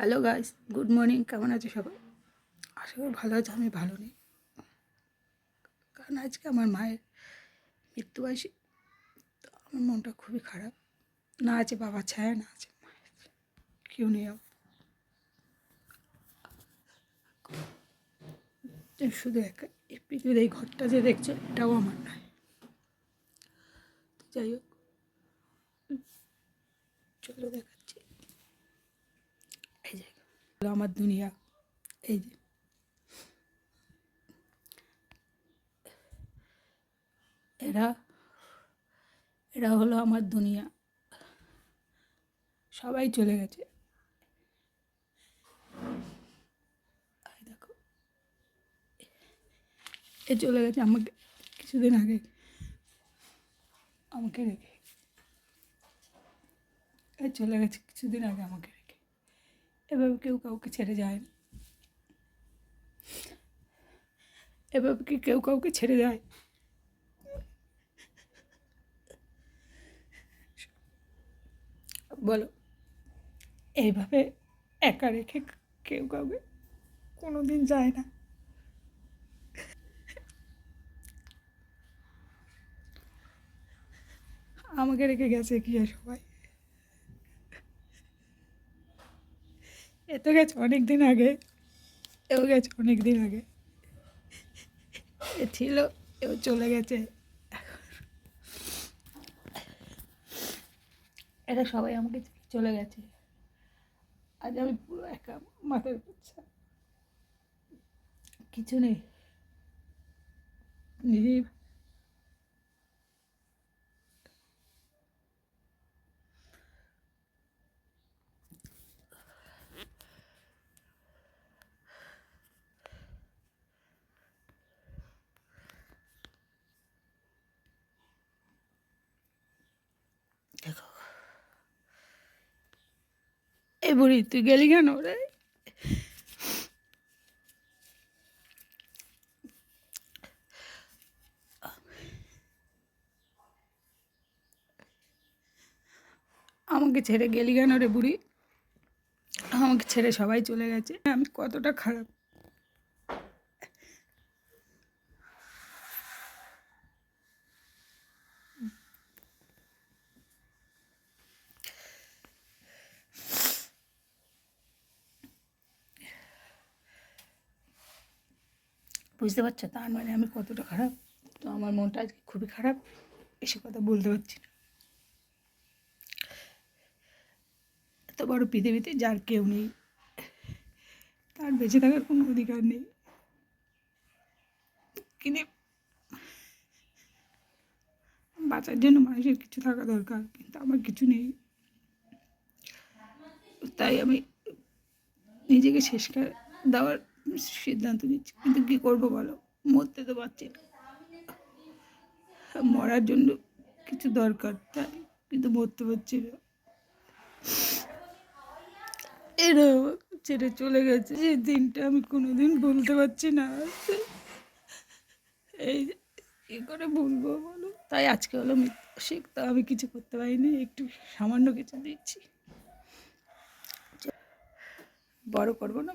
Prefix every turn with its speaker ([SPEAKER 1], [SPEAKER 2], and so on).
[SPEAKER 1] Hello guys good morning কেমন আছে সবাই? আশা করি ভালো আছে, আমি ভালো নেই। কারণ আজকে আমার মায়ের মৃত্যুবাসী আমার মনটা খুবই খারাপ। না আছে বাবা ছায়া, না আছে মায়ের। কেউ নেই। শুধু একা, এই পৃথিবীর এই ঘরটা যে দেখছ, এটাও আমার নয়। যাই হোক, চলো হলো আমার দুনিয়া। এই যে। এরা এরা হলো আমার দুনিয়া। সবাই চলে গেছে। দেখো। এ চলে গেছে আমাকে কিছুদিন আগে। আমাকে রেখে। এ চলে গেছে কিছুদিন আগে আমাকে এভাবে কেউ কাউকে ছেড়ে যায় না। এভাবে কি কেউ কাউকে ছেড়ে যায়? বলো, এইভাবে একা রেখে কেউ কাউকে কোনো দিন যায় না। আমাকে রেখে গেছে কি সবাই? এ তো গেছে অনেক দিন আগে এও গেছে অনেক দিন আগে। এ ছিল এও চলে গেছে। এটা সবাই আমাকে চলে গেছে। আজ আমি পুরো একা, মাথার বাচ্চা কিছু নেই। নিজেই এই বুড়ি, তুই গেলি কেন রে? আমাকে ছেড়ে গেলি কেন রে বুড়ি? আমাকে ছেড়ে সবাই চলে গেছে। আমি কতটা খারাপ। বুঝতে পারছ? তার মানে আমি কতটা খারাপ? তো আমার মনটা আজকে খুবই খারাপ বেশি কথা বলতে পারছি না। এত বড় পৃথিবীতে যার কেউ নেই, তার বেঁচে থাকার কোনো অধিকার নেই। কিন্তু বাঁচার জন্য মানুষের কিছু থাকা দরকার, কিন্তু আমার কিছু নেই। তাই আমি নিজেকে শেষ দেওয়ার সিদ্ধান্ত নিচ্ছি। কিন্তু কী করব বলো? মরতে তো পারছি না। মরার জন্য কিছু দরকার, তাই। কিন্তু মরতে পারছি না। এরকম ছেড়ে চলে গেছে। যে দিনটা আমি কোনোদিন ভুলতে পারছি না। এই কী করে ভুলবো বলো? তাই আজকে হলো শিখ তা আমি কিছু করতে পারিনি, একটু সামান্য কিছু দিচ্ছি বড় করব না?